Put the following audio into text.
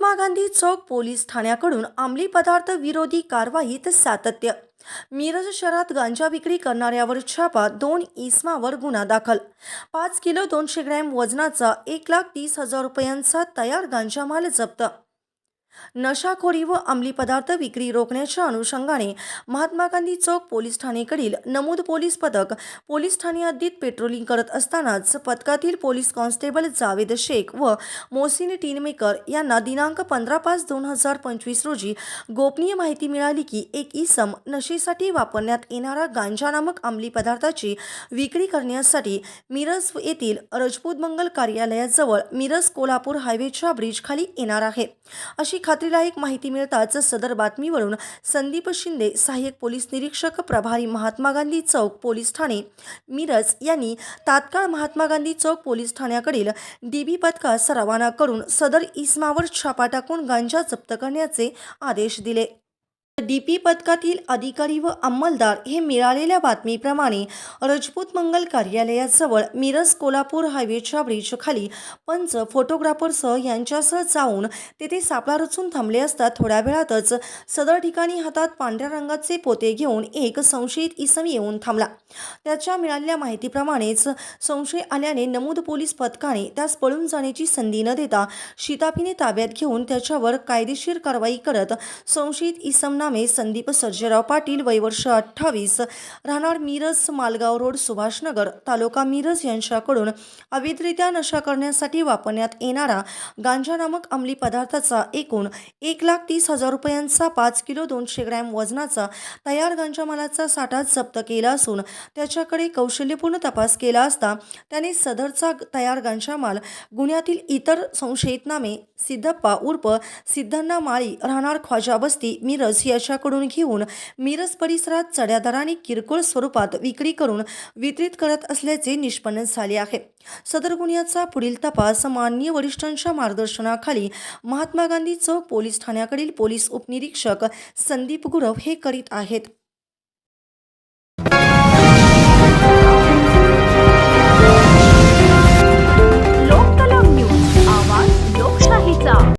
महात्मा गांधी चौक police ठाण्याकडून अंमली पदार्थ विरोधी कारवाईत सातत्य. मिरज शहरात गांजा विक्री करणाऱ्यावर छापा दोन इसमावर गुन्हा दाखल. पाच किलो दोनशे ग्रॅम वजनाचा एक लाख तीस हजार रुपयांचा तयार गांजा माल जप्त. नशाखोरी व अंमली पदार्थ विक्री रोखण्याच्या अनुषंगाने महात्मा गांधी चौक पोलीस ठाणेकडील नमूद पोलीस पथक पोलीस ठाणे हद्दीत पेट्रोलिंग करत असतानाच पथकातील पोलीस कॉन्स्टेबल जावेद शेख व मोहसिन टीनमेकर यांना दिनांक पंधरा पाच दोन हजार पंचवीस रोजी गोपनीय माहिती मिळाली की एक इसम नशेसाठी वापरण्यात येणारा गांजा नामक अंमली पदार्थाची विक्री करण्यासाठी मिरज येथील रजपूत मंगल कार्यालयाजवळ मिरज कोल्हापूर हायवेच्या ब्रिजखाली येणार आहे. अशी खात्रीलायक माहिती मिळताच सदर बातमीवरून संदीप शिंदे सहाय्यक पोलीस निरीक्षक प्रभारी महात्मा गांधी चौक पोलीस ठाणे. मिरज यांनी तात्काळ महात्मा गांधी चौक पोलीस ठाण्याकडील डीबी पथकास रवाना करून सदर इस्मावर छापा टाकून गांजा जप्त करण्याचे आदेश दिले. डीपी पथकातील अधिकारी व अंमलदार हे मिळालेल्या बातमीप्रमाणे रजपूत मंगल कार्यालयाजवळ मिरज कोल्हापूर हायवेच्या ब्रिजखाली पंच फोटोग्राफरसह यांच्यासह जाऊन तेथे सापळा रचून थांबले असता थोड्या वेळातच सदर ठिकाणी हातात पांढऱ्या रंगाचे पोते घेऊन एक संशयित इसम येऊन थांबला. त्याच्या मिळालेल्या माहितीप्रमाणेच संशय आल्याने नमूद पोलीस पथकाने त्यास पळून जाण्याची संधी न देता शिताफीने ताब्यात घेऊन त्याच्यावर कायदेशीर कारवाई करत संशयित इसमना नामे संदीप सर्जेराव पाटील वय वर्ष अठ्ठावीस. राहणार मिरज मालगाव रोड सुभाषनगर. तालुका मिरज यांच्याकडून अवैधरित्या नशा करण्यासाठी वापरण्यात येणारा गांजा नामक अंमली पदार्थाचा एकूण एक लाख तीस हजार रुपयांचा पाच किलो दोनशे ग्रॅम वजनाचा तयार गांजा मालाचा साठा जप्त केला असून त्याच्याकडे कौशल्यपूर्ण तपास केला असता त्याने सदरचा तयार गांजा माल गुन्ह्यातील इतर संशयित नामे सिद्धप्पा उर्फ सिद्धांना माळी राहणार ख्वाजा बस्ती मिरज याच्याकडून घेऊन मिरज परिसरात चढ्या दराने किरकोळ स्वरूपात विक्री करून वितरित करत असल्याचे निष्पन्न झाले आहे. सदर गुन्ह्याचा पुढील तपास माननीय वरिष्ठांच्या मार्गदर्शनाखाली महात्मा गांधी चौक पोलीस ठाण्याकडील पोलीस उपनिरीक्षक संदीप गुरव हे करीत आहेत.